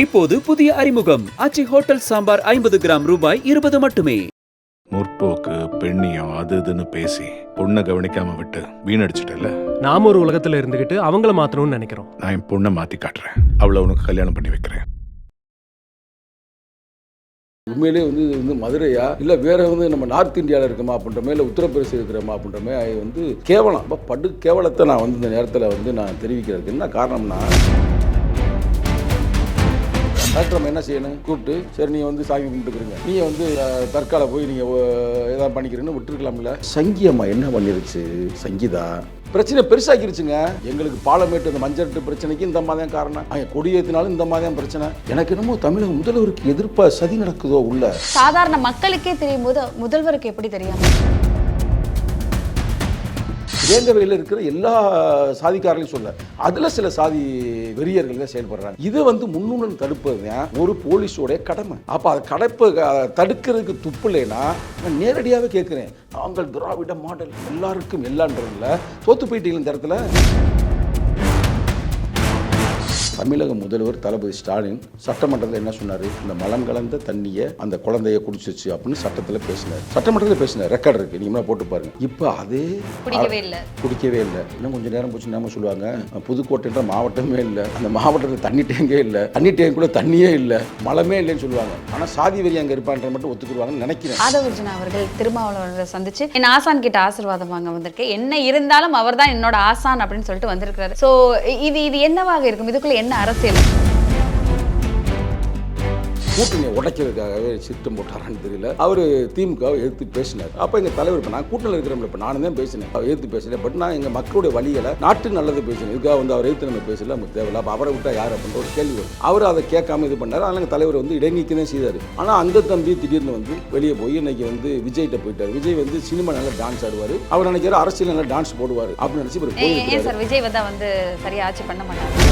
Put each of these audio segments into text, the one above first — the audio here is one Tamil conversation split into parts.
இப்போது புதிய அறிமுகம். ஆச்சி ஹோட்டல் சாம்பார் ஐம்பது கிராம் ரூபாய் இருபது மட்டுமே. முற்போக்கு பெண்ணியம் அது இதுன்னு பேசி பொண்ணை கவனிக்காம விட்டு வீணடிச்சிட்டல நாம ஒரு உலகத்துல இருந்துகிட்டு அவங்கள மாத்தணும்னு நினைக்கிறோம். நான் என் பொண்ணை மாத்தி காட்டுறேன். அவளை உனக்கு கல்யாணம் பண்ணி வைக்கிறேன். உண்மையிலே வந்து இது வந்து மதுரையா? இல்லை வேற வந்து நம்ம நார்த் இந்தியாவில் இருக்குமா அப்படின்ற மாதிரி இல்லை உத்தரப்பிரதேசம் இருக்கிறோமா அப்படின்ற மாதிரி வந்து கேவலம். அப்போ படு கேவலத்தை நான் வந்து இந்த நேரத்தில் வந்து நான் தெரிவிக்கிறதுக்கு என்ன காரணம்னா டாக்டர் நம்ம என்ன செய்யணும்? கூப்பிட்டு சரி நீ வந்து சாமி கும்பிட்டுக்கிறீங்க. நீ வந்து தற்கால போய் நீங்கள் ஏதாவது பண்ணிக்கிறேன்னு விட்டுருக்கலாம்ல. சங்கீயம்மா என்ன பண்ணிருச்சு? சங்கீதா? பிரச்சனை பெருசாக்கிருச்சுங்க எங்களுக்கு பாலமேட்டு இந்த மஞ்சட்டு பிரச்சனைக்கு இந்த மாதிரி தான் காரணம் அங்க கொடியேற்றினாலும் இந்த மாதிரி தான் பிரச்சனை. எனக்கு என்னமோ தமிழக முதல்வருக்கு எதிர்ப்பா சதி நடக்குதோ உள்ள? சாதாரண மக்களுக்கே தெரியும் போது முதல்வருக்கு எப்படி தெரியும்? வேங்கவையில் இருக்கிற எல்லா சாதிக்காரர்களையும் சொல்ல அதில் சில சாதி வெறியர்கள் தான் செயல்படுறாங்க. இதை வந்து முன்னுடன் தடுப்பது தான் ஒரு போலீஸோடைய கடமை. அப்போ அதை கடப்பு தடுக்கிறதுக்கு துப்பு இல்லைன்னா நான் நேரடியாகவே கேட்குறேன். நாங்கள் திராவிட மாடல் எல்லாருக்கும் இல்லைன்றதுல தோத்து போயிட்டீங்க இந்த இடத்துல? தமிழக முதல்வர் தளபதி ஸ்டாலின் சட்டமன்றத்தில் என்ன சொன்னார்? இந்த மலம் கலந்த தண்ணியை அந்த குழந்தைய குடிச்சிச்சு அப்படின்னு சட்டத்தில் பேசினார். சட்டமன்றத்தில் பேசினார். ரெக்கார்ட் இருக்கு. நீங்க போட்டு பாருங்க. இப்போ அதே பிடிக்கவே இல்ல. குடிக்கவே இல்லை. இன்னும் கொஞ்சம் நேரம் போச்சு நாம சொல்லுவாங்க. புதுக்கோட்டைன்ற மாவட்டமே இல்லை. அந்த மாவட்டத்தில் தண்ணி டேங்கே இல்லை. தண்ணி டேங்குள்ள தண்ணியே இல்லை. மலமே இல்லைன்னு சொல்லுவாங்க. ஆனால் சாதி வெறி அங்கே இருப்பான்ற மட்டும் ஒத்துக்குருவாங்கன்னு நினைக்கிறேன். ஆதவர்ஜுனா அவர்கள் திருமாவளவரை சந்திச்சு என் ஆசான் கிட்ட ஆசீர்வாதம் வாங்க வந்திருக்கேன். என்ன இருந்தாலும் அவர் தான் என்னோட ஆசான் அப்படின்னு சொல்லிட்டு வந்திருக்காரு சோ இது இது என்னவாக இருக்கும்? இதுக்குள்ள என்ன அரசியல்? கூட்டணியை உடைக்கிறதுக்காகவே சித்தம் போட்டாரான்னு தெரியல. அவர் திமுகவை எதிர்த்து பேசினார். அப்போ எங்கள் தலைவர் இப்போ நான் கூட்டணியில் இருக்கிறோம்ல இப்போ நானும் தான் பேசினேன். அவர் எதிர்த்து பேசினேன். பட் நான் எங்கள் மக்களுடைய வழிகளை நாட்டு நல்லது பேசினேன். இதுக்காக வந்து அவர் எதிர்த்து நம்ம பேசல. நமக்கு தேவையில்ல. அப்போ அவரை விட்டா யார் அப்படின்ற ஒரு கேள்வி வரும். அவர் அதை கேட்காம இது பண்ணார். அதனால் எங்கள் தலைவர் வந்து இடைநீக்கம் தான் செய்தார். ஆனால் அந்த தம்பி திடீர்னு வந்து வெளியே போய் இன்னைக்கு வந்து விஜய்கிட்ட போயிட்டார். விஜய் வந்து சினிமா நல்லா டான்ஸ் ஆடுவார். அவர் நினைக்கிற அரசியல் நல்லா டான்ஸ் போடுவார் அப்படின்னு நினச்சி விஜய் வந்தா சரியா ஆட்சி பண்ண மாட்டாங்க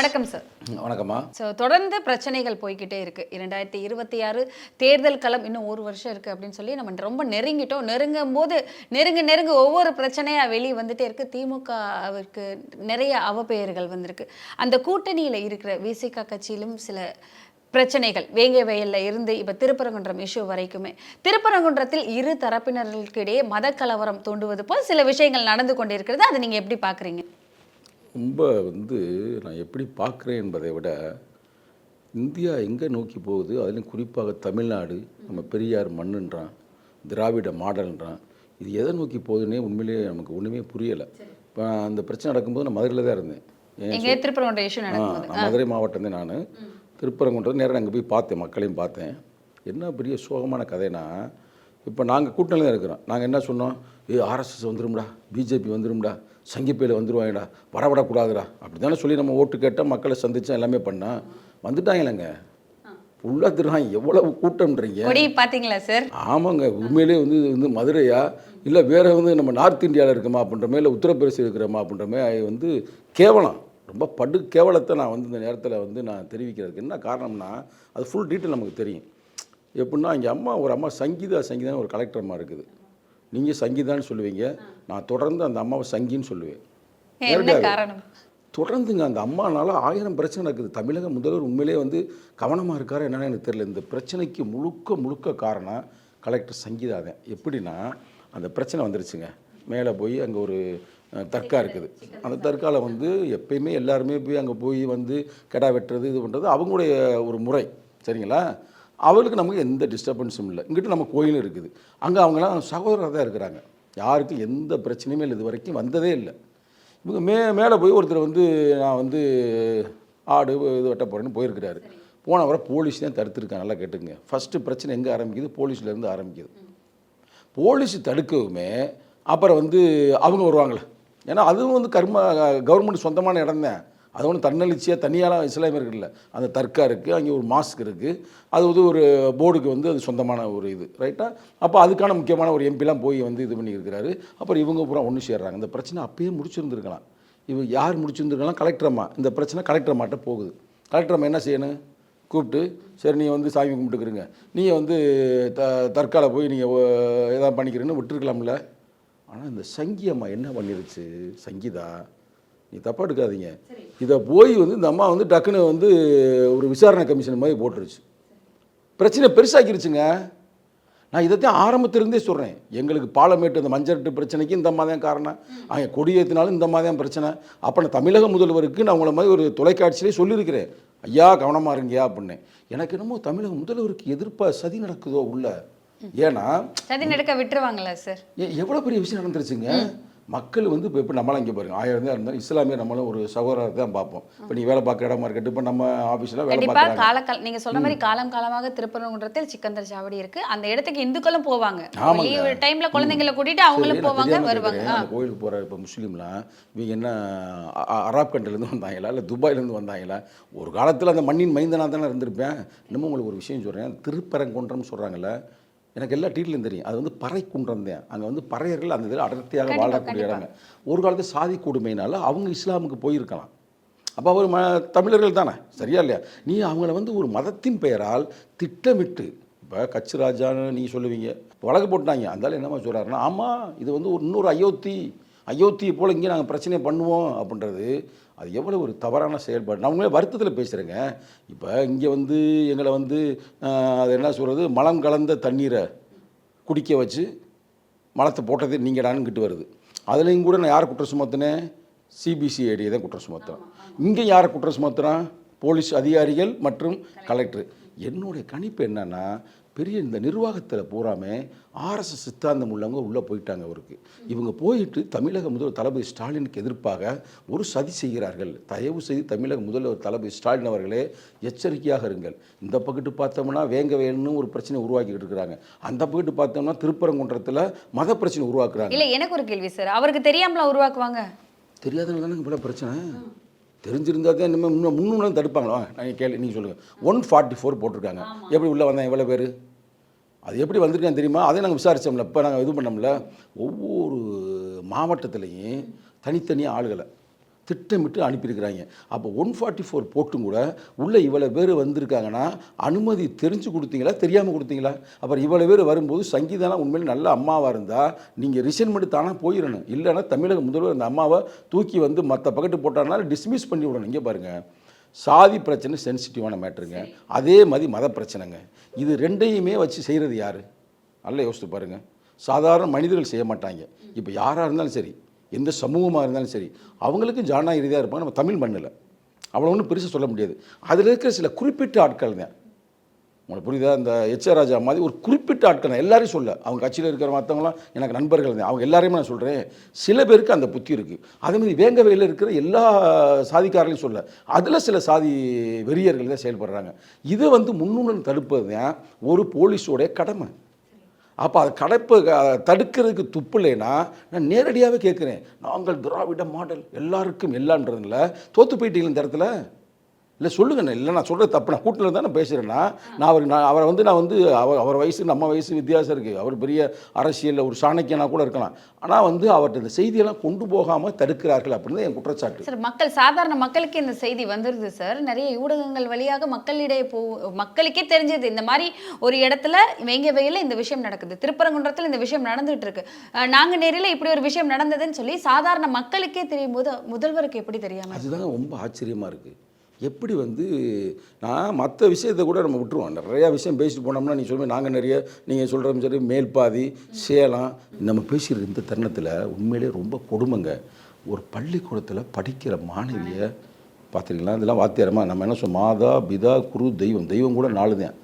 வணக்கம் சார் வணக்கம்மா. ஸோ தொடர்ந்து பிரச்சனைகள் போய்க்கிட்டே இருக்கு. இரண்டாயிரத்தி இருபத்தி ஆறு தேர்தல் களம் இன்னும் ஒரு வருஷம் இருக்கு அப்படின்னு சொல்லி நம்ம ரொம்ப நெருங்கிட்டோம். நெருங்கும் போது நெருங்க நெருங்க ஒவ்வொரு பிரச்சனையா வெளியே வந்துட்டே இருக்கு. திமுகவிற்கு நிறைய அவப்பெயர்கள் வந்திருக்கு. அந்த கூட்டணியில இருக்கிற விசிக கட்சியிலும் சில பிரச்சனைகள் வேங்க வயல்ல இருந்து இப்ப திருப்பரங்குன்றம் இஷ்யூ வரைக்குமே. திருப்பரங்குன்றத்தில் இரு தரப்பினர்களுக்கு இடையே மத கலவரம் தூண்டுவது போல் சில விஷயங்கள் நடந்து கொண்டிருக்கிறது. அதை நீங்க எப்படி பாக்குறீங்க? ரொம்ப வந்து நான் எப்படி பார்க்குறேன் என்பதை விட இந்தியா எங்கே நோக்கி போகுது? அதுலேயும் குறிப்பாக தமிழ்நாடு. நம்ம பெரியார் மண்ணுன்றான் திராவிட மாடல்ன்றான். இது எதை நோக்கி போகுதுன்னே உண்மையிலேயே நமக்கு ஒன்றுமே புரியலை. இப்போ அந்த பிரச்சனை நடக்கும்போது நான் மதுரையில் தான் இருந்தேன். மதுரை மாவட்டம் தான் நான் திருப்பரங்குன்றம் நேரம் அங்கே போய் பார்த்தேன் மக்களையும் பார்த்தேன். என்ன பெரிய சோகமான கதைனா இப்போ நாங்கள் கூட்டணியில் தான் இருக்கிறோம். நாங்கள் என்ன சொன்னோம்? ஏ ஆர்எஸ்எஸ் வந்துரும்டா பிஜேபி வந்துரும்டா. சங்கிப்பையில் வந்துருவாங்கடா வரவிடக்கூடாதுடா அப்படி தானே சொல்லி நம்ம ஓட்டு கேட்டால் மக்களை சந்திச்சோம் எல்லாமே பண்ணோம் வந்துட்டாங்களேங்க? ஃபுல்லாக திருவாங்க எவ்வளவு கூட்டம்ன்றீங்க? கொடி பாத்தீங்களா சார்? ஆமாங்க உண்மையிலே வந்து இது வந்து மதுரையா? இல்லை வேற வந்து நம்ம நார்த் இந்தியாவில் இருக்குமா அப்படின்ற மாதிரி இல்லை உத்தரப்பிரதேசம் இருக்கிறோமா அப்படின்ற மாதிரி வந்து கேவலம். ரொம்ப படு கேவலத்தை நான் வந்து இந்த நேரத்தில் வந்து நான் தெரிவிக்கிறதுக்கு என்ன காரணம்னா அது ஃபுல் டீட்டெயில் நமக்கு தெரியும். எப்படின்னா இங்கே அம்மா ஒரு அம்மா சங்கீதா சங்கீதான்னு ஒரு கலெக்டர் அம்மா இருக்குது. நீங்கள் சங்கீதான்னு சொல்லுவீங்க. நான் தொடர்ந்து அந்த அம்மாவை சங்கின்னு சொல்லுவேன். தொடர்ந்துங்க அந்த அம்மானால ஆயிரம் பிரச்சனை நடக்குது. தமிழக முதல்வர் உண்மையிலே வந்து கவனமாக இருக்காரு என்னன்னு எனக்கு தெரியல. இந்த பிரச்சனைக்கு முழுக்க முழுக்க காரணம் கலெக்டர் சங்கீதா தான். எப்படின்னா அந்த பிரச்சனை வந்துருச்சுங்க. மேலே போய் அங்கே ஒரு அஹ், தர்கா இருக்குது. அந்த தர்காவில் வந்து எப்பயுமே எல்லாருமே போய் அங்கே போய் வந்து கெடா வெட்டுறது இது பண்ணுறது அவங்களுடைய ஒரு முறை. சரிங்களா? அவளுக்கு நமக்கு எந்த டிஸ்டர்பன்ஸும் இல்லை. இங்கிட்ட நம்ம கோயிலும் இருக்குது. அங்கே அவங்களாம் சகோதரராக தான் இருக்கிறாங்க. யாருக்கும் எந்த பிரச்சனையுமே இல்லை. இது வரைக்கும் வந்ததே இல்லை. இவங்க மே மேலே போய் ஒருத்தர் வந்து நான் வந்து ஆடு இது வெட்ட போகிறேன்னு போயிருக்கிறாரு. போன வர போலீஸ் தான் தடுத்துருக்காங்க. நல்லா கேட்டுங்க ஃபஸ்ட்டு பிரச்சனை எங்கே ஆரம்பிக்குது? போலீஸ்லேருந்து ஆரம்பிக்குது. போலீஸ் தடுக்கவுமே அப்புறம் வந்து அவங்க வருவாங்களே ஏன்னா அதுவும் வந்து கர்ம கவர்மெண்ட் சொந்தமான இடம் தான். அது ஒன்றும் தன்னெழுச்சியாக தனியாலாம் இஸ்லாமியர்கள் இல்லை அந்த தர்கா இருக்குது அங்கே ஒரு மாஸ்க் இருக்குது அது வந்து ஒரு போர்டுக்கு வந்து அது சொந்தமான ஒரு இது ரைட்டாக அப்போ அதுக்கான முக்கியமான ஒரு எம்பிலாம் போய் வந்து இது பண்ணியிருக்கிறாரு. அப்புறம் இவங்க பூரா ஒன்று சேர்றாங்க. இந்த பிரச்சனை அப்பயே முடிச்சிருந்துருக்கலாம். இவங்க யார் முடிச்சிருந்துருக்கலாம்? கலெக்டர் அம்மா. இந்த பிரச்சனை கலெக்டர் அம்மாட்ட போகுது. கலெக்டர் அம்மா என்ன செய்யணும்? கூப்பிட்டு சரி நீங்கள் வந்து சாமி கும்பிட்டுக்கிறீங்க நீங்கள் வந்து த தற்கால போய் நீங்கள் எதாவது பண்ணிக்கிறீன்னு விட்டுருக்கலாம்ல. ஆனால் இந்த சங்கி அம்மா என்ன பண்ணிருச்சு? சங்கீதா? நீ தப்பாக எடுக்காதீங்க. இதை போய் வந்து இந்த அம்மா வந்து டக்குன்னு வந்து ஒரு விசாரணை கமிஷன் மாதிரி போட்டுருச்சு. பிரச்சனை பெருசாக்கிருச்சுங்க நான் இதைத்தான் ஆரம்பத்திலிருந்தே சொல்கிறேன் எங்களுக்கு பாலமேட்டு இந்த மஞ்சட்டு பிரச்சனைக்கு இந்த அம்மா தான் காரணம். அவங்க கொடியேற்றினாலும் இந்த அம்மா தான் பிரச்சனை. அப்போ நான் தமிழக முதல்வருக்கு நான் உங்களை மாதிரி ஒரு தொலைக்காட்சியிலே சொல்லியிருக்கிறேன். ஐயா கவனமாக இருங்கயா அப்படின்னு. எனக்கு என்னமோ தமிழக முதல்வருக்கு எதிர்ப்பாக சதி நடக்குதோ உள்ள. ஏன்னா சதி நடக்க விட்டுருவாங்களா சார்? எ- எவ்வளவு பெரிய விஷயம் நடந்துருச்சுங்க. மக்கள் வந்து இப்போ இப்போ நம்மளாம் இங்கே பாருங்க. ஆயிரம் தான் இருந்தாலும் இஸ்லாமிய நம்மளும் ஒரு சகோதரத்தை தான் பார்ப்போம். இப்போ நீ வேலை பார்க்குற இடமா இருக்கட்டும் இப்போ நம்ம ஆஃபீஸில் வேலை கண்டிப்பா பார்க்குறாங்க காலகால நீங்க சொல்ற மாதிரி காலம் காலமாக திருப்பரங்குன்றத்தில் சிக்கந்தர் சாவடி இருக்கு. அந்த இடத்துக்கு இந்துக்களும் போவாங்க. லீவு டைம்ல குழந்தைங்களை கூட்டிட்டு அவங்களும் போவாங்க வருவாங்க. கோயிலுக்கு போகிற இப்போ முஸ்லீம்லாம் இவங்க என்ன அரப் கண்ட்ரிலேருந்து வந்தாங்களா இல்லை துபாயிலேருந்து வந்தாங்களா? ஒரு காலத்தில் அந்த மண்ணின் மைந்தனாக தானே இருந்திருப்பேன். இன்னமும் உங்களுக்கு ஒரு விஷயம் சொல்கிறேன் திருப்பரங்குன்றம் சொல்கிறாங்கல்ல எனக்கு எல்லா டீட்டெயிலும் தெரியும். அது வந்து பறைக்குன்றம் தான். அங்கே வந்து பறையர்கள் அந்த இதில் அடர்த்தியாக வாழக்கூடிய. இடங்க ஒரு காலத்து சாதி கொடுமையினால அவங்க இஸ்லாமுக்கு போயிருக்கலாம். அப்போ அவர் ம தமிழர்கள் தானே? சரியா இல்லையா? நீ அவங்கள வந்து ஒரு மதத்தின் பெயரால் திட்டமிட்டு இப்போ கட்சி ராஜான்னு நீங்கள் சொல்லுவீங்க. வழக்கு போட்டாங்க. அந்தாலும் என்னம்மா சொல்கிறாருன்னா ஆமாம் இது வந்து ஒரு இன்னொரு அயோத்தி அயோத்தியை போல் இங்கே நாங்கள் பிரச்சனை பண்ணுவோம் அப்படின்றது அது எவ்வளோ ஒரு தவறான செயல்பாடு. நான் உண்மையிலே வருத்தத்தில் பேசுகிறேங்க இப்போ இங்கே வந்து எங்களை வந்து அது என்ன சொல்கிறது மலம் கலந்த தண்ணீரை குடிக்க வச்சு மலத்தை போட்டதே நீங்கடான்னு கிட்டு வருது. அதுலேயும் கூட நான் யாரை குற்றம் சுமத்தினேன்? சிபிசிஐடியை தான் குற்றம் சுமத்துறேன். இங்கே யாரை குற்றம் சுமத்துறான்? போலீஸ் அதிகாரிகள் மற்றும் கலெக்டர். என்னுடைய கணிப்பு என்னன்னா பெரிய இந்த நிர்வாகத்தில் பூராமே ஆர்எஸ்எஸ் சித்தாந்தம் உள்ளவங்க உள்ளே போயிட்டாங்க அவருக்கு. இவங்க போயிட்டு தமிழக முதல்வர் தளபதி ஸ்டாலினுக்கு எதிர்ப்பாக ஒரு சதி செய்கிறார்கள். தயவு செய்து தமிழக முதல்வர் தளபதி ஸ்டாலின் அவர்களே எச்சரிக்கையாக இருங்கள். இந்த பக்கத்து பார்த்தோம்னா வேங்க வேணும்னு ஒரு பிரச்சனை உருவாக்கிட்டு இருக்கிறாங்க. அந்த பக்கத்து பார்த்தோம்னா திருப்பரங்குன்றத்தில் மத பிரச்சனை உருவாக்குறாங்க. இல்ல எனக்கு ஒரு கேள்வி சார். அவருக்கு தெரியாமல உருவாக்குவாங்க? தெரியாதனால தானே இவ்வளோ பிரச்சனை? தெரிஞ்சிருந்தா தான் இனிமேல் முன்ன முன்னும் தடுப்பாங்களா? நீங்கள் கேள்வி நீங்கள் சொல்லுங்கள் ஒன் ஃபார்ட்டி ஃபோர் போட்டிருக்காங்க எப்படி உள்ளே வந்தாங்க எவ்வளோ பேர்? அது எப்படி வந்திருக்கான்னு தெரியுமா? அதை நாங்கள் விசாரித்தோம்ல இப்போ நாங்கள் இது பண்ணோம்ல. ஒவ்வொரு மாவட்டத்துலேயும் தனித்தனியாக ஆளுகளை. திட்டமிட்டு அனுப்பியிருக்கிறாங்க. அப்போ ஒன் ஃபார்ட்டி ஃபோர் போட்டும் கூட உள்ளே இவ்வளோ பேர் வந்திருக்காங்கன்னா அனுமதி தெரிஞ்சு கொடுத்தீங்களா? தெரியாமல் கொடுத்தீங்களா? அப்புறம் இவ்வளோ பேர் வரும்போது சங்கீதானா உண்மையில் நல்ல அம்மாவாக இருந்தால் நீங்கள் ரிசைன்மெண்ட் தானே போயிடணும் இல்லைன்னா தமிழக முதல்வர் அந்த அம்மாவை தூக்கி வந்து மற்ற பக்கெட்டு போட்டாருனால டிஸ்மிஸ் பண்ணி விடணும். இங்கே பாருங்கள் சாதி பிரச்சனை சென்சிட்டிவான மேட்ருங்க அதே மாதிரி மத பிரச்சனைங்க. இது ரெண்டையுமே வச்சு செய்கிறது யார்? நல்லா யோசித்து பாருங்கள் சாதாரண மனிதர்கள் செய்ய மாட்டாங்க. இப்போ யாராக இருந்தாலும் சரி. எந்த சமூகமாக இருந்தாலும் சரி அவங்களுக்கும் ஜனநாயக ரீதியாக இருப்பாங்க. நம்ம தமிழ் மண்ணில். அவ்வளோ ஒன்றும் பெருசாக சொல்ல முடியாது. அதில் இருக்கிற சில குறிப்பிட்ட ஆட்கள் தான். உங்களுக்கு புரியுதா? இந்த எச் ராஜா மாதிரி ஒரு குறிப்பிட்ட ஆட்கள் தான். எல்லாரையும் சொல்ல. அவங்க கட்சியில் இருக்கிற மற்றவங்களாம் எனக்கு நண்பர்கள் தான். அவங்க எல்லாரையுமே நான் சொல்கிறேன் சில பேருக்கு அந்த புத்தி இருக்குது அதேமாதிரி வேங்கவையில் இருக்கிற எல்லா சாதிக்காரர்களையும் சொல்ல. அதில் சில சாதி வெறியர்கள் தான் செயல்படுறாங்க. இதை வந்து முன்னுடன் தடுப்பது தான் ஒரு போலீஸோடைய கடமை. அப்போ அதை கடைப்பு தடுக்கிறதுக்கு துப்பு இல்லைன்னா நான் நேரடியாகவே கேட்குறேன். நாங்கள் திராவிட மாடல் எல்லாருக்கும் இல்லைன்றதுல தோற்று போயிட்டீங்க இந்த இடத்துல? இல்லை சொல்லுங்கண்ணே இல்லை நான் சொல்கிறது தப்பு. நான் கூட்டில் தான் நான் பேசுகிறேன்னா நான் அவர் நான் அவரை வந்து நான் வந்து அவர் அவர் வயசு நம்ம வயசு வித்தியாசம் இருக்குது அவர் பெரிய அரசியலில் ஒரு சாணக்கியனா கூட இருக்கலாம். ஆனால் வந்து அவர்கிட்ட இந்த செய்தியெல்லாம் கொண்டு போகாமல் தடுக்கிறார்கள் அப்படின்னு என் குற்றச்சாட்டு. சார் மக்கள் சாதாரண மக்களுக்கு இந்த செய்தி வந்துருது சார். நிறைய ஊடகங்கள் வழியாக மக்களிடையே போ மக்களுக்கே தெரிஞ்சது. இந்த மாதிரி ஒரு இடத்துல வேங்க வெயில இந்த விஷயம் நடக்குது. திருப்பரங்குன்றத்தில் இந்த விஷயம் நடந்துட்டு இருக்கு. அஹ் நாங்க நேரில் இப்படி ஒரு விஷயம் நடந்ததுன்னு சொல்லி சாதாரண மக்களுக்கே தெரியும் போது முதல்வருக்கு எப்படி தெரியாம அதுதாங்க ரொம்ப ஆச்சரியமாக இருக்குது எப்படி வந்து நான் மற்ற விஷயத்தை கூட நம்ம விட்டுருவோம். நிறையா விஷயம் பேசிட்டு போனோம்னா நீ சொல்லுங்கள் நாங்கள் நிறைய நீங்கள் சொல்கிற சரி மேல்பாதி சேலம் நம்ம பேசுகிற இந்த தருணத்தில் உண்மையிலே ரொம்ப கொடுமைங்க. ஒரு பள்ளிக்கூடத்தில் படிக்கிற மாணவியை பார்த்துருக்கலாம் இதெல்லாம் வாத்தியாரமா நம்ம என்ன சொல்லுவோம் மாதா பிதா குரு தெய்வம். தெய்வம் கூட நாலு தான்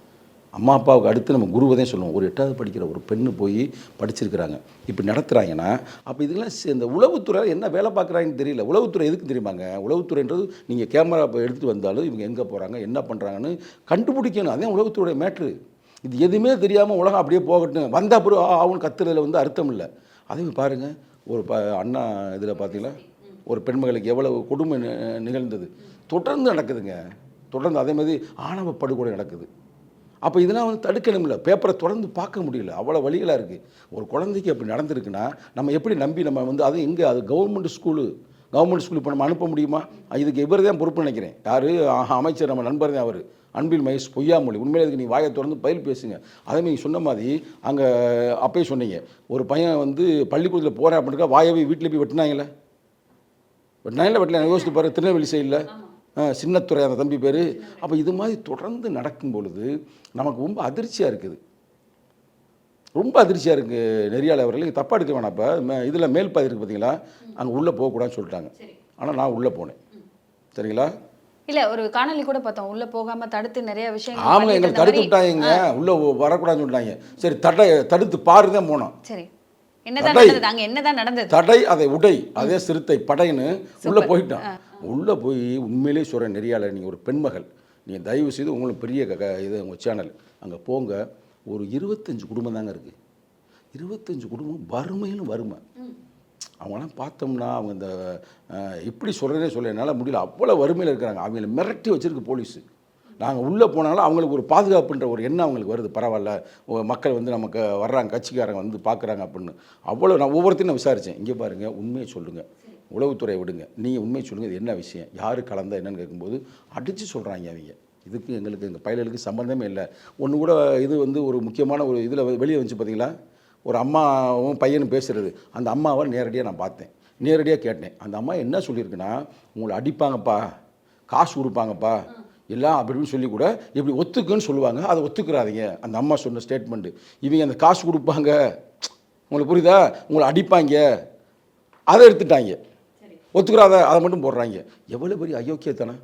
அம்மா அப்பாவுக்கு அடுத்து நம்ம குருவை தான் சொல்லுவோம். ஒரு எட்டாவது படிக்கிற ஒரு பெண்ணு போய் படிச்சிருக்கிறாங்க. இப்படி நடத்துகிறாங்கன்னா அப்போ இதெல்லாம் இந்த உளவுத்துறை என்ன வேலை பார்க்குறாங்கன்னு தெரியல. உளவுத்துறை எதுக்கு தெரியுமாங்க? உளவுத்துறைன்றது நீங்கள் கேமரா இப்போ எடுத்துகிட்டு வந்தாலும் இவங்க எங்கே போகிறாங்க என்ன பண்ணுறாங்கன்னு கண்டுபிடிக்கணும். அதே உளவுத்துறையோட மேட்ரு. இது எதுவுமே தெரியாமல் உலகம் அப்படியே போகட்டும். வந்தால் பிறகு அவனு கத்துறதுல வந்து அர்த்தம் இல்லை. அதே பாருங்கள் ஒரு ப அண்ணா இதில் பார்த்தீங்களா ஒரு பெண்மகளுக்கு எவ்வளவு கொடுமை நிகழ்ந்தது. தொடர்ந்து நடக்குதுங்க. தொடர்ந்து அதே மாதிரி ஆணவ படுகொலை நடக்குது. அப்போ இதெல்லாம் வந்து தடுக்கணும்ல. பேப்பரை தொடர்ந்து பார்க்க முடியல. அவ்வளோ வழிகளாக இருக்குது ஒரு குழந்தைக்கு அப்படி நடந்திருக்குன்னா நம்ம எப்படி நம்பி நம்ம வந்து அது எங்கே? அது கவர்மெண்ட் ஸ்கூலு கவர்மெண்ட் ஸ்கூல் இப்போ நம்ம அனுப்ப முடியுமா? இதுக்கு இவர் தான் பொறுப்பு நினைக்கிறேன். யார்? அமைச்சர் நம்ம நண்பர் தான் அவர். அன்பில் மகேஷ் பொய்யாமொழி. உண்மையிலே இதுக்கு நீங்கள் வாயை திறந்து பயில் பேசுங்க. அதே நீங்கள் சொன்ன மாதிரி அங்கே அப்பயே சொன்னீங்க. ஒரு பையன் வந்து பள்ளிக்கூடத்தில் போகிறேன் அப்படின்னா வாயவே வீட்டில் போய் வெட்டினாங்களே? நயனில் வெட்டல யோசித்து பாரு திருநெல்வேலி சைடில் சின்னத்துறை அந்த தம்பி பேர். அப்போ இது மாதிரி தொடர்ந்து நடக்கும் பொழுது நமக்கு ரொம்ப அதிர்ச்சியாக இருக்குது. ரொம்ப அதிர்ச்சியாக இருக்குது நெறியாளர் அவர்கள். தப்பாக எடுக்க வேணாம் இப்போ இதில் மேல் பாதி இருக்குது பார்த்தீங்களா அங்கே உள்ளே போகக்கூடாதுன்னு சொல்லிட்டாங்க. ஆனால் நான் உள்ளே போனேன். சரிங்களா? இல்ல ஒரு காணொளி கூட பார்த்தோம். உள்ள போகாம தடுத்து நிறைய ஆமாங்க பண்ணிட்டு எங்களுக்கு தடுத்து விட்டாங்க உள்ளே வரக்கூடாதுன்னு சொல்லிட்டாங்க. சரி தடை தடுத்து பாரு தான் போனோம். சரி. என்னதான் தடை. நடந்தது? அங்க என்னதான் நடந்தது? தடை அதை உடை அதே சிறுத்தை படைன்னு உள்ளே போயிட்டான். உள்ளே போய் உண்மையிலேயே சொல்கிறேன் நெறியாளர் நீங்கள் ஒரு பெண்மகள். நீங்கள் தயவு செய்து உங்களுக்கு பெரிய க- இது உங்கள் சேனல் அங்கே போங்க. ஒரு இருபத்தஞ்சு குடும்பம் தாங்க இருக்குது இருபத்தஞ்சு குடும்பம் வறுமையிலும் வறுமை. அவங்களாம் பார்த்தோம்னா அவங்க இந்த அஹ், எப்படி சொல்கிறதே சொல்ல என்னால் முடியல. அவ்வளோ வறுமையில் இருக்கிறாங்க. அவங்கள மிரட்டி வச்சிருக்கு போலீஸு. நாங்கள் உள்ளே போனாலும் அவங்களுக்கு ஒரு பாதுகாப்புன்ற ஒரு எண்ணம் அவங்களுக்கு வருது. பரவாயில்ல மக்கள் வந்து நமக்கு வர்றாங்க கட்சிக்காரங்க வந்து பார்க்குறாங்க அப்படின்னு. அவ்வளோ நான் ஒவ்வொருத்தையும் நான் விசாரித்தேன் இங்கே பாருங்கள் உண்மையை சொல்லுங்கள் உளவுத்துறை விடுங்க. நீங்கள் உண்மையை சொல்லுங்கள் இது என்ன விஷயம்? யார் கலந்தா என்னன்னு கேட்கும்போது அடித்து சொல்கிறாங்க அவங்க. இதுக்கு எங்களுக்கு எங்கள் பயலுக்கு சம்மந்தமே இல்லை. ஒன்று கூட இது வந்து ஒரு முக்கியமான ஒரு இதில் வெளியே வந்துச்சு பார்த்தீங்களா ஒரு அம்மாவும் பையனும் பேசுகிறது அந்த அம்மாவை நேரடியாக நான் பார்த்தேன். நேரடியாக கேட்டேன். அந்த அம்மா என்ன சொல்லியிருக்குன்னா உங்களை அடிப்பாங்கப்பா காசு கொடுப்பாங்கப்பா. எல்லாம் அப்படின்னு சொல்லி கூட இப்படி ஒத்துக்குன்னு சொல்லுவாங்க. அதை ஒத்துக்கிறாதீங்க. அந்த அம்மா சொன்ன ஸ்டேட்மெண்ட்டு இவங்க அந்த காசு கொடுப்பாங்க. உங்களுக்கு புரியுதா? உங்களை அடிப்பாங்க. அதை எடுத்துட்டாங்க. ஒத்துக்கிறாத அதை மட்டும் போடுறாங்க. எவ்வளோ பெரிய அயோக்கியத்தனை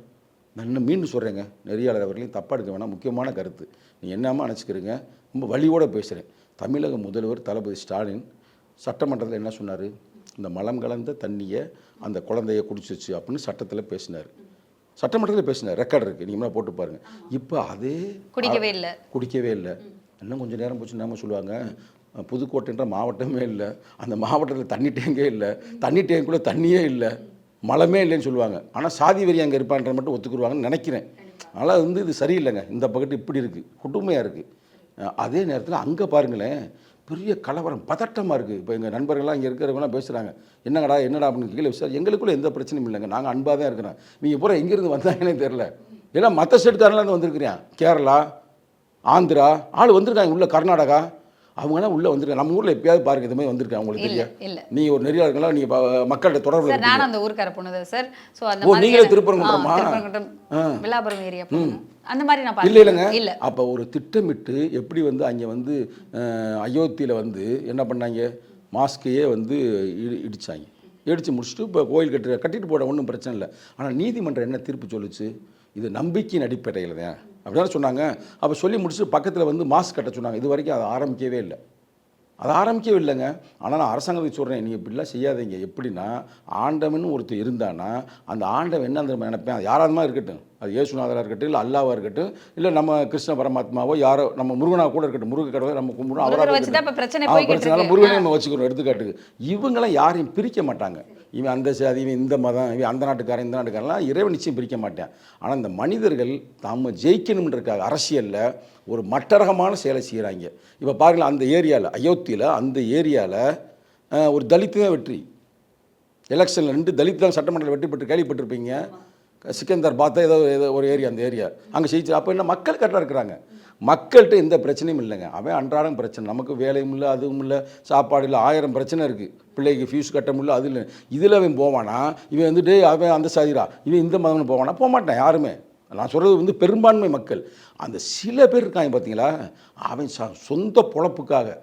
நான் இன்னும் மீண்டும் சொல்கிறேங்க நெறியாளர் அவர்களையும் தப்பாக எடுக்க வேணாம். முக்கியமான கருத்து. நீ என்னம்மா நினச்சிக்கிறீங்க? ரொம்ப வழியோடு பேசுகிறேன் தமிழக முதல்வர் தளபதி ஸ்டாலின் சட்டமன்றத்தில் என்ன சொன்னார்? இந்த மலம் கலந்த தண்ணியை அந்த குழந்தைய குடிச்சிச்சு அப்படின்னு சட்டத்தில் பேசினார். சட்டமன்றத்தில் பேசினார். ரெக்கார்டு இருக்குது நீங்கள் போட்டு பாருங்கள் இப்போ அதே குடிக்கவே இல்ல. குடிக்கவே இல்லை. இன்னும் கொஞ்சம் நேரம் போச்சு நம்ம சொல்லுவாங்க. புதுக்கோட்டைன்ற மாவட்டமே இல்லை. அந்த மாவட்டத்தில் தண்ணி டேங்கே இல்லை. தண்ணி டேங்குள்ள தண்ணியே இல்லை. மலமே இல்லைன்னு சொல்லுவாங்க. ஆனால் சாதி வெறி அங்கே இருப்பான்ற மட்டும் ஒத்துக்குருவாங்கன்னு நினைக்கிறேன். அதனால் வந்து இது சரியில்லைங்க. இந்த பக்கத்து இப்படி இருக்குது கொடுமையாக இருக்குது அதே நேரத்தில் அங்கே பாருங்களேன். பெரிய கலவரம் பதட்டமாக இருக்குது இப்போ எங்கள் நண்பர்கள்லாம் இங்கே இருக்கிறவங்களாம் பேசுகிறாங்க என்னங்கடா என்னடா? அப்படின்னு கீழே விசாரி எங்களுக்குள்ளே எந்த பிரச்சனையும் இல்லைங்க. நாங்கள் அன்பாக தான் இருக்கிறோம். நீங்கள் பூரா எங்கேருந்து வந்தாங்கன்னே தெரில ஏன்னா மற்ற ஸ்டேட்காரெலாம் வந்திருக்கிறேன் கேரளா ஆந்திரா ஆள் வந்திருக்காங்க. உள்ள கர்நாடகா அவங்களாம் உள்ள வந்திருக்காங்க. நம்ம ஊரில் எப்பயாவது பாருங்க இது மாதிரி வந்திருக்காங்க உங்களுக்கு தெரியும் நீ ஒரு நெறியா இருக்கலாம் நீ மக்கள்கிட்ட தொடர்பு நானும் அந்த ஊருக்கார பொண்ணு சார். ஸோ அந்த நீங்களே திருப்பரங்குன்றமா? வில்லாபுரம் ஏரியா அந்த மாதிரி நான் இல்லை இல்லைங்க. இல்ல. அப்போ ஒரு திட்டமிட்டு எப்படி வந்து அங்கே வந்து அயோத்தியில் வந்து என்ன பண்ணாங்க? மாஸ்கையே வந்து இடி இடிச்சாங்க. இடித்து முடிச்சுட்டு இப்போ கோயில் கட்டு கட்டிட்டு போட ஒன்றும் பிரச்சனை இல்லை. ஆனால் நீதிமன்றம் என்ன தீர்ப்பு சொல்லுச்சு? இது நம்பிக்கையின் அடிப்படையில் தான் அப்படிதான் சொன்னாங்க. அப்போ சொல்லி முடிச்சுட்டு பக்கத்தில் வந்து மாஸ்க் கட்ட சொன்னாங்க. இது வரைக்கும் அதை ஆரம்பிக்கவே இல்லை. அது ஆரம்பிக்கவே இல்லைங்க. ஆனால் நான் அரசாங்கத்துக்கு சொல்கிறேன் நீங்கள் இப்படிலாம் செய்யாதீங்க. எப்படின்னா ஆண்டவன் ஒருத்தர் இருந்தானா அந்த ஆண்டவன் என்ன அந்த நினைப்பேன்? அது யாராவது இருக்கட்டும். அது இயேசுநாதராக இருக்கட்டும் இல்லை அல்லாவாக இருக்கட்டும் இல்லை நம்ம கிருஷ்ண பரமாத்மாவோ யாரோ நம்ம முருகனா கூட இருக்கட்டும் முருக கடவுளை நம்ம கும்பிடுறோம் முருகரை அவராக பிரச்சனை. முருகனை நம்ம வச்சுக்கிறோம் எடுத்துக்காட்டுக்கு. இவங்களாம் யாரையும் பிரிக்க மாட்டாங்க. இவன் அந்த சாதி இவன் இந்த மதம் இவன் அந்த நாட்டுக்காரன் இந்த நாட்டுக்காரன்லாம் இறைவன் நிச்சயம் பிரிக்க மாட்டேன். ஆனால் இந்த மனிதர்கள் தாம ஜெயிக்கணும்ன்றக்காக அரசியலில் ஒரு மட்டரகமான செயலை செய்கிறாங்க இப்போ பாருங்கள் அந்த ஏரியாவில் அயோத்தியில் அந்த ஏரியாவில் ஒரு தலித்து தான் வெற்றி. எலெக்ஷனில் ரெண்டு தலித் தான் சட்டமன்றத்தில் வெற்றி பெற்று கேள்விப்பட்டிருப்பீங்க. சிக்கந்தர் பார்த்தா ஏதோ ஏதோ ஒரு ஏரியா அந்த ஏரியா. அங்கே ஜெயிச்சு அப்போ என்ன மக்கள் கரெக்டாக இருக்கிறாங்க. மக்கள்கிட்ட எந்த பிரச்சனையும் இல்லைங்க. அவன் அன்றாடம் பிரச்சனை. நமக்கு வேலையும் இல்லை அதுவும் இல்லை சாப்பாடு இல்லை ஆயிரம் பிரச்சனை இருக்குது பிள்ளைக்கு ஃபீஸ் கட்ட முடியல அது இல்லை. இதில் அவன் போவானா? இவன் வந்துட்டு அவன் அந்த சாதிரா இவன் இந்த மதம்னு போவானா? போக மாட்டான் யாருமே. நான் சொல்கிறது வந்து பெரும்பான்மை மக்கள். அந்த சில பேர் இருக்காங்க பார்த்தீங்களா? அவன் ச- சொந்த பொழப்புக்காக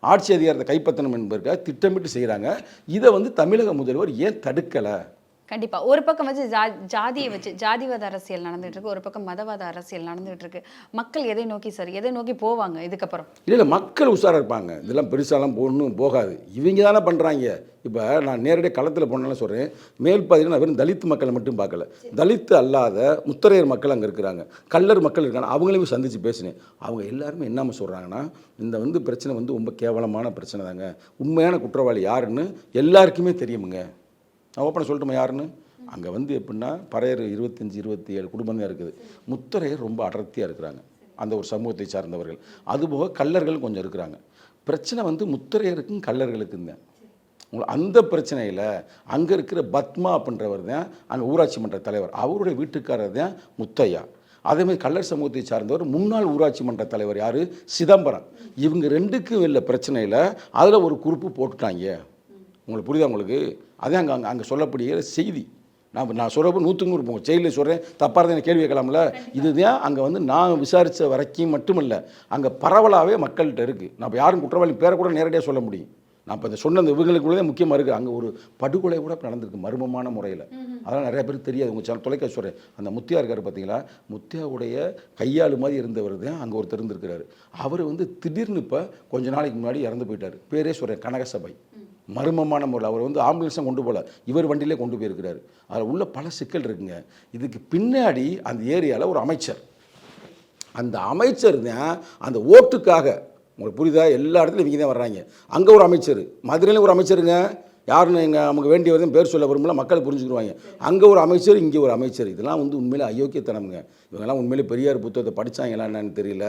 ஆட்சி அதிகாரத்தை கைப்பற்றணும் என்பதற்காக திட்டமிட்டு செய்கிறாங்க இதை வந்து தமிழக முதல்வர் ஏன் தடுக்கலை? கண்டிப்பாக ஒரு பக்கம் வச்சு ஜா- ஜாதியை வச்சு ஜாதிவாத அரசியல் நடந்துட்டு இருக்கு ஒரு பக்கம் மதவாத அரசியல் நடந்துட்டு இருக்கு மக்கள் எதை நோக்கி சார் எதை நோக்கி போவாங்க இதுக்கப்புறம்? இல்லை இல்லை மக்கள் உஷாராக இருப்பாங்க. இதெல்லாம் பெருசாலாம் போகணும் போகாது. இவங்க தானே பண்ணுறாங்க இப்போ நான் நேரடியாக களத்தில் போனாலும் சொல்கிறேன் மேல் பாதியில் நான் வெறும் தலித் மக்களை மட்டும் பார்க்கல. தலித்து அல்லாத முத்தரையர் மக்கள் அங்கே இருக்கிறாங்க. கல்லர் மக்கள் இருக்காங்க. அவங்களையும் சந்தித்து பேசினேன். அவங்க எல்லாருமே என்னம்மா சொல்கிறாங்கன்னா இந்த வந்து பிரச்சனை வந்து ரொம்ப கேவலமான பிரச்சனை தாங்க உண்மையான குற்றவாளி யாருன்னு எல்லாருக்குமே தெரியுமுங்க. நான் ஓப்பனாக சொல்லட்டுமா யாருன்னு? அங்கே வந்து எப்படின்னா பறையர் இருபத்தஞ்சி இருபத்தி ஏழு குடும்பம் தான் இருக்குது. முத்தரையர் ரொம்ப அடர்த்தியாக இருக்கிறாங்க அந்த ஒரு சமூகத்தை சார்ந்தவர்கள். அதுபோக கல்லர்கள் கொஞ்சம் இருக்கிறாங்க. பிரச்சனை வந்து முத்தரையருக்கும் கல்லர்களுக்கும் தான் உங்களுக்கு அந்த பிரச்சனையில் அங்கே இருக்கிற பத்மா அப்படின்றவர் தான் அங்கே ஊராட்சி மன்ற தலைவர். அவருடைய வீட்டுக்காரர் தான் முத்தையா. அதேமாதிரி கல்லர் சமூகத்தை சார்ந்தவர் முன்னாள் ஊராட்சி மன்ற தலைவர் யார்? சிதம்பரம். இவங்க ரெண்டுக்கும் இல்லை பிரச்சனையில் அதில் ஒரு குறிப்பு போட்டுட்டாங்க. உங்களுக்கு புரியுதா உங்களுக்கு? அதே அங்கே அங்கே அங்கே சொல்லப்படுகிற செய்தி. நான் நான் சொல்கிறப்ப நூற்றுக்கு நூறு போங்க ஜெயிலில் சொல்கிறேன் தப்பாக இருந்தால் கேள்வி கேட்கலாம்ல? இதுதான் அங்கே வந்து நான் விசாரித்த வரைக்கும் மட்டுமல்ல அங்கே பரவலாகவே மக்கள்கிட்ட இருக்குது நான் இப்போ யாரும் குற்றவாளி பேரை கூட நேரடியாக சொல்ல முடியும். நான் இப்போ இந்த சொன்ன இந்த இவங்களுக்குள்ளே முக்கியமாக இருக்குது அங்கே ஒரு படுகொலை கூட நடந்திருக்கு மர்மமான முறையில். அதெல்லாம் நிறைய பேருக்கு தெரியாது. உங்கள் சேனல் தொலைக்காட்சி சொல்கிறேன் அந்த முத்தியா இருக்கார் பார்த்தீங்களா முத்தியாவுடைய கையாளு மாதிரி இருந்தவர் தான் அங்கே ஒருத்தர் இருந்திருக்கிறாரு. அவர் வந்து திடீர்னு இப்போ கொஞ்ச நாளைக்கு முன்னாடி இறந்து போயிட்டார். பேரே சொல்கிறேன் கனகசபை. மர்மமான முறையில் அவர் வந்து ஆம்புலன்ஸும் கொண்டு போகல. இவர் வண்டியிலே கொண்டு போயிருக்கிறார். அதில் உள்ள பல சிக்கல் இருக்குங்க. இதுக்கு பின்னாடி அந்த ஏரியாவில் ஒரு அமைச்சர். அந்த அமைச்சர் தான் அந்த ஓட்டுக்காக. உங்களுக்கு புரியுதா? எல்லா இடத்துலையும் இவங்க தான் வர்றாங்க. அங்கே ஒரு அமைச்சர். மதுரையில் ஒரு அமைச்சருங்க யாருன்னு எங்கள் நமக்கு வேண்டியவரையும் பேர் சொல்ல விரும்பல மக்கள் புரிஞ்சுக்கிடுவாங்க. அங்கே ஒரு அமைச்சர் இங்கே ஒரு அமைச்சர். இதெல்லாம் வந்து உண்மையிலே அயோக்கியத்தனமுங்க. இவங்கெல்லாம் உண்மையிலே பெரியார் புத்தகத்தை படித்தாங்களா என்னன்னு தெரியல.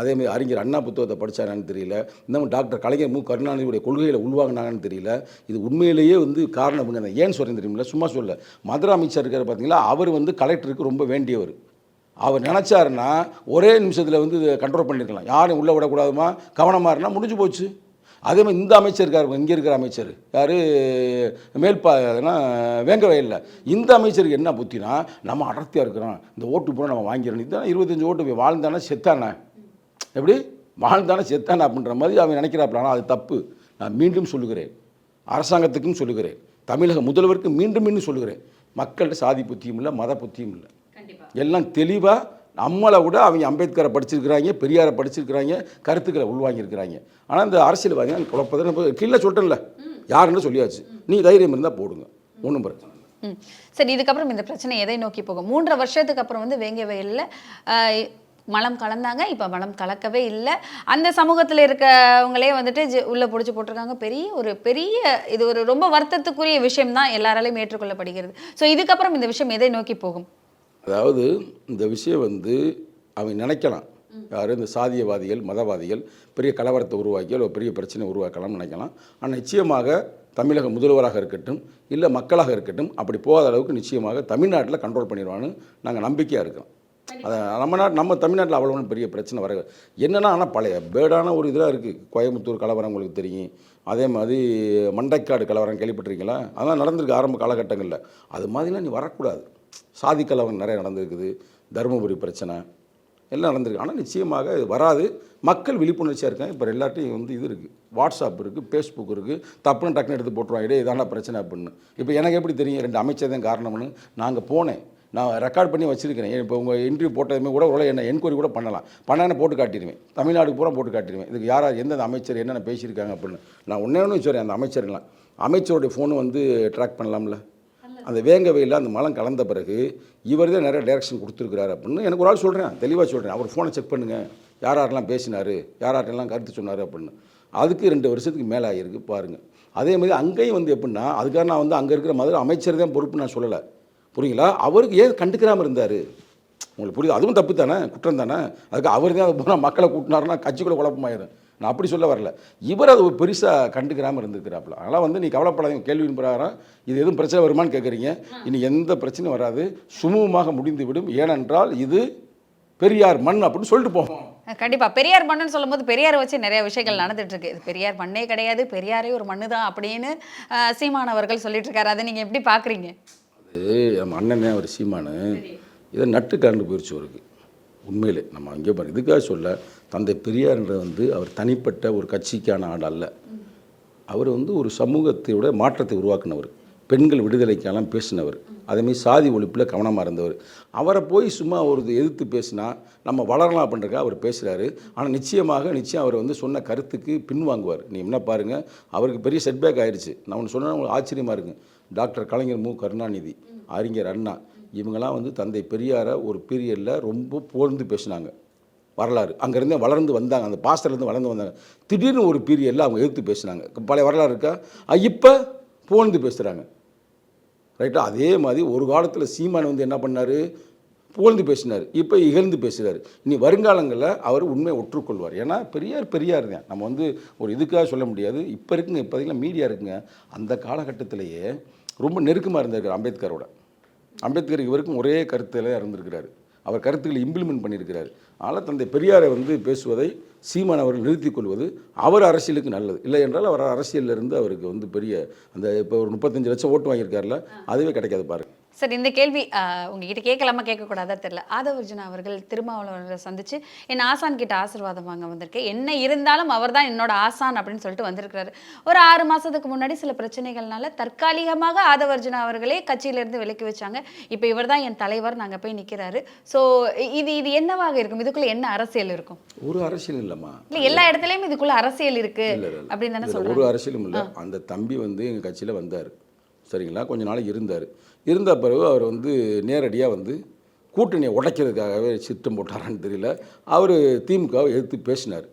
அதேமாதிரி அறிஞர் அண்ணா புத்தகத்தை படித்தாங்கன்னு தெரியல. இன்னும் டாக்டர் கலைஞர் மு. கருணாநிதியுடைய கொள்கைகளை உள்வாங்கினாங்கன்னு தெரியல. இது உண்மையிலேயே வந்து காரணம் இவங்க. ஏன் சொல்கிறேன் தெரியுமில்ல? சும்மா சொல்ல. மதுரை அமைச்சர் இருக்கார் பார்த்தீங்களா அவர் வந்து கலெக்டருக்கு ரொம்ப வேண்டியவர். அவர் நினச்சாருன்னா ஒரே நிமிஷத்தில் வந்து கண்ட்ரோல் பண்ணியிருக்கலாம் யாரையும் உள்ளே விடக்கூடாதுமா? கவனமாக இருந்தால் முடிஞ்சு போச்சு. அதே மாதிரி இந்த அமைச்சர் இருக்கார் இங்கே இருக்கிற அமைச்சர். யார்? மேல்பா வேங்க வயலில் இந்த அமைச்சருக்கு என்ன புத்தினா நம்ம அடர்த்தியாக இருக்கிறோம். இந்த ஓட்டு போனால் நம்ம வாங்கிடணும். இதுதான் இருபத்தஞ்சி ஓட்டு போய் வாழ்ந்தானே செத்தானே? எப்படி? வாழ்ந்தானே செத்தானே அப்படின்ற மாதிரி அவன் நினைக்கிறாப்புல. ஆனால் அது தப்பு. நான் மீண்டும் சொல்லுகிறேன். அரசாங்கத்துக்கும் சொல்லுகிறேன். தமிழக முதல்வருக்கு மீண்டும் மீண்டும் சொல்லுகிறேன். மக்கள்கிட்ட சாதி புத்தியும் இல்லை மத புத்தியும் இல்லை. எல்லாம் தெளிவாக நம்மளை விட அவங்க அம்பேத்கரை படிச்சிருக்கிறாங்க பெரியாரை படிச்சிருக்கிறாங்க கருத்துக்களை உள்வாங்கியிருக்கிறாங்க. ஆனால் இந்த அரசியல்வாதிகள் குழப்பத்தை கீழே சொல்லிட்டேன்ல. யாருன்னு சொல்லியாச்சு. நீ தைரியம் இருந்தால் போடுங்க. ஒன்றும் பிரச்சனை ம். சரி இதுக்கப்புறம் இந்த பிரச்சனை எதை நோக்கி போகும்? மூன்றரை வருஷத்துக்கு அப்புறம் வந்து வேங்க வயலில் மலம் கலந்தாங்க. இப்போ மலம் கலக்கவே இல்லை. அந்த சமூகத்தில் இருக்கவங்களே வந்துட்டு ஜெ- உள்ள பிடிச்சி போட்டிருக்காங்க. பெரிய ஒரு பெரிய இது ஒரு ரொம்ப வருத்தத்துக்குரிய விஷயம் தான் எல்லாராலையும் ஏற்றுக்கொள்ளப்படுகிறது. ஸோ இதுக்கப்புறம் இந்த விஷயம் எதை நோக்கி போகும்? அதாவது இந்த விஷயம் வந்து அவன் நினைக்கலாம். யார்? இந்த சாதியவாதிகள் மதவாதிகள் பெரிய கலவரத்தை உருவாக்கி ஒரு பெரிய பிரச்சனை உருவாக்கலாம்னு நினைக்கலாம். ஆனால் நிச்சயமாக தமிழக முதல்வராக இருக்கட்டும் இல்லை மக்களாக இருக்கட்டும் அப்படி போகாத அளவுக்கு நிச்சயமாக தமிழ்நாட்டில் கண்ட்ரோல் பண்ணிடுவான்னு நாங்கள் நம்பிக்கையாக இருக்கோம். அதை நம்ம நாட் நம்ம தமிழ்நாட்டில் அவ்வளோ ஒண்ணும் பெரிய பிரச்சனை வர என்னென்னா ஆனால் பழைய பேடான ஒரு இதெல்லாம் இருக்குது கோயம்புத்தூர் கலவரம் உங்களுக்கு தெரியும். அதே மாதிரி மண்டைக்காடு கலவரம் கேள்விப்பட்டிருக்கீங்களா? அதெல்லாம் நடந்திருக்கு ஆரம்ப காலகட்டங்களில். அது மாதிரிலாம் நீ வரக்கூடாது. சாதி கலவரம் நிறைய நடந்திருக்குது தருமபுரி பிரச்சனை எல்லாம் நடந்திருக்கு. ஆனால் நிச்சயமாக வராது. மக்கள் விழிப்புணர்ச்சியாக இருக்காங்க. இப்போ எல்லாத்தையும் வந்து இது இருக்குது வாட்ஸ்அப் இருக்குது ஃபேஸ்புக் இருக்குது தப்புன்னு டக்குன்னு எடுத்து போட்டுருவான் இடையே இதான பிரச்சனை அப்படின்னு. இப்போ எனக்கு எப்படி தெரியும்? ரெண்டு அமைச்சர் தான் காரணம்னு நாங்கள் போனேன். நான் ரெக்கார்ட் பண்ணி வச்சுருக்கிறேன். இப்போ உங்கள் இன்டர்வியூ போட்டதுமே கூட உள்ள என்ன என்கொயரி கூட பண்ணலாம். பண்ணானே போட்டு காட்டிடுவேன். தமிழ்நாடு பூரா போட்டு காட்டிடுவேன். இதுக்கு யார் யார் எந்தெந்த அமைச்சர் என்னென்ன பேசியிருக்காங்க அப்படின்னு. நான் ஒன்றே ஒன்று சொல்கிறேன் அந்த அமைச்சர்லாம் அமைச்சருடைய ஃபோனு வந்து ட்ராக் பண்ணலாம்ல. அந்த வேங்கவையில் அந்த மலம் கலந்த பிறகு இவர் தான் நிறைய டைரக்ஷன் கொடுத்துருக்கிறாரு அப்படின்னு எனக்கு ஒரு ஆள் சொல்கிறேன் தெளிவாக சொல்கிறேன் அவர் ஃபோனை செக் பண்ணுங்கள் யார் யாரெல்லாம் பேசினார்? யார் யாரெல்லாம் கருத்து சொன்னார் அப்படின்னு. அதுக்கு ரெண்டு வருஷத்துக்கு மேலே ஆகிருக்கு பாருங்கள் அதே மாதிரி அங்கேயும் வந்து எப்படின்னா அதுக்காக நான் வந்து அங்கே இருக்கிற மதுரை அமைச்சர் தான் பொறுப்பு நான் சொல்லலை. புரியுங்களா? அவருக்கு ஏன் கண்டுக்கிறாமல் இருந்தார்? உங்களுக்கு புரியுது? அதுவும் தப்பு தானே? குற்றம் தானே? அதுக்கு அவர் தான் போனால் மக்களை கூட்டினாருன்னா கட்சிக்குள்ளே குழப்பமாயிரும். நான் அப்படி சொல்ல வரல. இவர் அது ஒரு பெருசாக கண்டுக்கிறாமல் இருந்திருக்கிறாப்புல. அதனால் வந்து நீ கவலைப்படாதீங்க கேள்வியின் பிரகாரம் இது எதுவும் பிரச்சனை வருமான்னு கேட்குறீங்க இனி எந்த பிரச்சனையும் வராது. சுமூகமாக முடிந்து விடும் ஏனென்றால் இது பெரியார் மண் அப்படின்னு சொல்லிட்டு போவோம். கண்டிப்பா. பெரியார் மண்ணுன்னு சொல்லும்போது பெரியாரை வச்சு நிறைய விஷயங்கள் நடந்துட்டு இருக்கு. இது பெரியார் மண்ணே கிடையாது. பெரியாரே ஒரு மண்ணு தான் அப்படின்னு அஹ், சீமான் அவர்கள் சொல்லிட்டு இருக்காரு. அதை நீங்க எப்படி பாக்குறீங்க? அது நம்ம அண்ணனே அவர் சீமானு. இதை நட்டு கலந்து போயிடுச்சு அவருக்கு. உண்மையிலே. நம்ம அங்கே பாருங்க இதுக்காக சொல்ல தந்தை பெரியார்ன்ற வந்து அவர் தனிப்பட்ட ஒரு கட்சிக்கான ஆள் அல்ல. அவர் வந்து ஒரு சமூகத்தோட மாற்றத்தை உருவாக்குனவர். பெண்கள் விடுதலைக்கெல்லாம் பேசினவர். அதேமாதிரி சாதி ஒழிப்பில் கவனமாக இருந்தவர். அவரை போய் சும்மா ஒரு எதிர்த்து பேசினா நம்ம வளரலாம் அப்படின்றக்கா அவர் பேசுகிறாரு ஆனால் நிச்சயமாக நிச்சயம் அவர் வந்து சொன்ன கருத்துக்கு பின்வாங்குவார். நீ என்ன பாருங்கள் அவருக்கு பெரிய செட்பேக் ஆயிடுச்சு நான் ஒன்று சொன்னால் உங்களுக்கு ஆச்சரியமாக இருக்கும். டாக்டர் கலைஞர் மு. கருணாநிதி அறிஞர் அண்ணா இவங்கெல்லாம் வந்து தந்தை பெரியாரை ஒரு பீரியடில் ரொம்ப புகழ்ந்து பேசினாங்க. வரலாறு. அங்கேருந்தே வளர்ந்து வந்தாங்க. அந்த பாஸ்டர்லேருந்து வளர்ந்து வந்தாங்க. திடீர்னு ஒரு பீரியடில் அவங்க எதிர்த்து பேசினாங்க. பழைய வரலாறு இருக்கா? இப்போ புகழ்ந்து பேசுகிறாங்க ரைட்டா அதே மாதிரி ஒரு காலத்தில் சீமான் வந்து என்ன பண்ணார்? புகழ்ந்து பேசினார். இப்போ இகழ்ந்து பேசுகிறார் இனி வருங்காலங்களில் அவர் உண்மையை ஒற்றுக்கொள்வார். ஏன்னா பெரியார் பெரியார் தான். நம்ம வந்து ஒரு இதுக்காக சொல்ல முடியாது. இப்போ இருக்குங்க இப்போதைக்கு மீடியா இருக்குங்க. அந்த காலகட்டத்திலேயே ரொம்ப நெருக்கமாக இருந்திருக்கார் அம்பேத்கரோட. அம்பேத்கர் இவருக்கும் ஒரே கருத்தில் இருந்திருக்கிறார். அவர் கருத்துக்களை இம்ப்ளிமெண்ட் பண்ணியிருக்கிறார். ஆனால் தந்தை பெரியாரை வந்து பேசுவதை சீமான் அவர்கள் நிறுத்திக் கொள்வது அவர் அரசியலுக்கு நல்லது. இல்லை என்றால் அவர் அரசியலிருந்து அவருக்கு வந்து பெரிய அந்த இப்போ ஒரு முப்பத்தஞ்சு லட்சம் ஓட்டு வாங்கியிருக்காருல அதுவே கிடைக்காது பாருங்கள் சார் இந்த கேள்வி உங்ககிட்ட கேட்கலாமா கேட்கக்கூடாதா தெரியல. ஆதவர்ஜுனா அவர்கள் திருமாவளவரை சந்திச்சு என் ஆசான் கிட்ட ஆசீர்வாதம் வாங்க வந்திருக்கேன். என்ன இருந்தாலும் அவர் தான் என்னோட ஆசான் அப்படின்னு சொல்லிட்டு வந்திருக்கிறாரு. ஒரு ஆறு மாசத்துக்கு முன்னாடி சில பிரச்சனைகள்னால தற்காலிகமாக ஆதவர்ஜுனா அவர்களே கட்சியிலிருந்து விலக்கி வச்சாங்க. இப்போ இவர் தான் என் தலைவர் நாங்க போய் நிக்கிறாரு. ஸோ இது இது என்னவாக இருக்கும்? இதுக்குள்ள என்ன அரசியல் இருக்கும்? ஒரு அரசியல் இல்லைம்மா. இல்ல எல்லா இடத்துலயும் இதுக்குள்ள அரசியல் இருக்கு. அப்படின்னு தானே சொல்றாங்க. ஒரு அரசியலும் இல்லை. அந்த தம்பி வந்து எங்கள் கட்சியில் வந்தார். சரிங்களா? கொஞ்ச நாளைக்கு இருந்தார். இருந்த பிறகு அவர் வந்து நேரடியாக வந்து கூட்டணியை உடைக்கிறதுக்காகவே சித்தம் போட்டாரான்னு தெரியல. அவர் திமுகவை எதிர்த்து பேசினார்.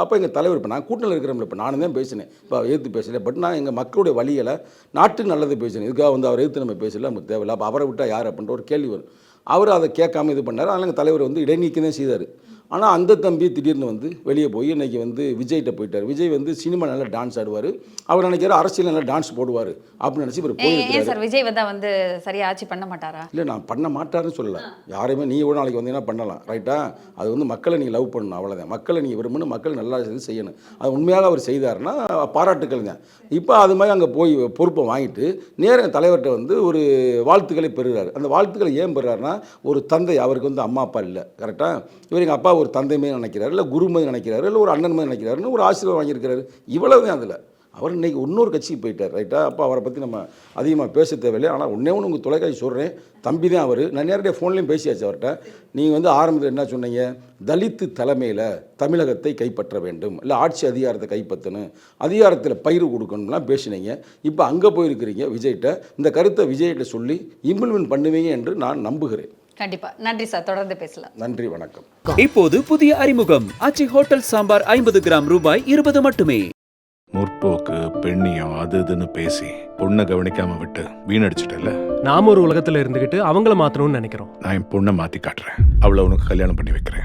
அப்போ எங்கள் தலைவர் இப்போ நான் கூட்டணியில் இருக்கிறோம்ல இப்போ நானும் தான் பேசினேன். இப்போ எதிர்த்து பேசுகிறேன் பட் நான் எங்கள் மக்களுடைய வழிகளை நாட்டுக்கு நல்லது பேசினேன். இதுக்காக வந்து அவர் எதிர்த்து நம்ம பேசல நமக்கு தேவையில்லை. அப்போ அவரை விட்டால் யார் அப்படின்ற ஒரு கேள்வி வரும். அவர் அதை கேட்காம இது பண்ணார். அதனால் எங்கள் தலைவர் வந்து இடைநீக்கம் தான் செய்தார். ஆனால் அந்த தம்பி திடீர்னு வந்து வெளியே போய் இன்னைக்கு வந்து விஜய்கிட்ட போயிட்டார். விஜய் வந்து சினிமா நல்லா டான்ஸ் ஆடுவார். அவர் நினைக்கிறார் அரசியல் நல்லா டான்ஸ் போடுவார் அப்படின்னு நினச்சி இவர் போயிருக்கிறாரு. சார் விஜய் வந்தா வந்து சரியா ஆட்சி பண்ண மாட்டாரா? இல்லை நான் பண்ண மாட்டாருன்னு சொல்லல. யாரையுமே நீ ஒரு நாளைக்கு வந்தீங்கன்னா பண்ணலாம் ரைட்டா அது வந்து மக்களை நீங்கள் லவ் பண்ணணும் அவ்வளோதான் மக்களை நீங்கள் விரும்பணும் மக்கள் நல்லா செய்யணும். அது உண்மையாக அவர் செய்தாருன்னா பாராட்டுக்கள் தான் இப்போ அது மாதிரி அங்கே போய் பொறுப்பை வாங்கிட்டு நேர தலைவர்கிட்ட வந்து ஒரு வாழ்த்துக்களை பெறுகிறார் அந்த வாழ்த்துக்களை ஏன் பெறுறாருன்னா ஒரு தந்தை அவருக்கு வந்து அம்மா அப்பா இல்லை கரெக்டாக இவர் எங்கள் அப்பா ஒரு தந்தை மாதிரி நினைக்கிறாரு இல்லை குரு மாதிரி நினைக்கிறாரு இல்லை ஒரு அண்ணன் மாதிரி நினைக்கிறாருன்னு ஒரு ஆசீர்வாதம் வாங்கியிருக்கிறாரு. இவ்வளவு தான் அதில். அவர் இன்னைக்கு இன்னொரு கட்சிக்கு போயிட்டார் ரைட்டா அப்போ அவரை பற்றி நம்ம அதிகமாக பேச தேவையில்லை. ஆனால் ஒன்றே ஒன்று உங்கள் தொலைக்காட்சி சொல்கிறேன் தம்பி தான் அவர். நான் நேரடியாக ஃபோன்லேயும் பேசியாச்சு அவர்கிட்ட. நீங்கள் வந்து ஆரம்பத்தில் என்ன சொன்னீங்க? தலித்து தலைமையில் தமிழகத்தை கைப்பற்ற வேண்டும். இல்லை ஆட்சி அதிகாரத்தை கைப்பற்றணும். அதிகாரத்தில் பயிர் கொடுக்கணும்லாம் பேசினீங்க. இப்போ அங்கே போயிருக்கிறீங்க விஜய்கிட்ட. இந்த கருத்தை விஜய்கிட்ட சொல்லி இம்ப்ளிமெண்ட் பண்ணுவீங்க என்று நான் நம்புகிறேன். கண்டிப்பா. நன்றி சார். தொடர்ந்து பேசலாம். நன்றி வணக்கம். இப்போது புதிய அறிமுகம். ஆச்சி ஹோட்டல் சாம்பார் ஐம்பது கிராம் ரூபாய் இருபது மட்டுமே. முற்போக்கு பெண்ணியம் அது இதுன்னு பேசி பொண்ணை கவனிக்காம விட்டு வீணடிச்சிட்டல நாம ஒரு உலகத்துல இருந்துகிட்டு அவங்கள மாத்தணும்னு நினைக்கிறோம். நான் என் பொண்ணை மாத்தி காட்டுறேன். அவளை உனக்கு கல்யாணம் பண்ணி வைக்கிறேன்.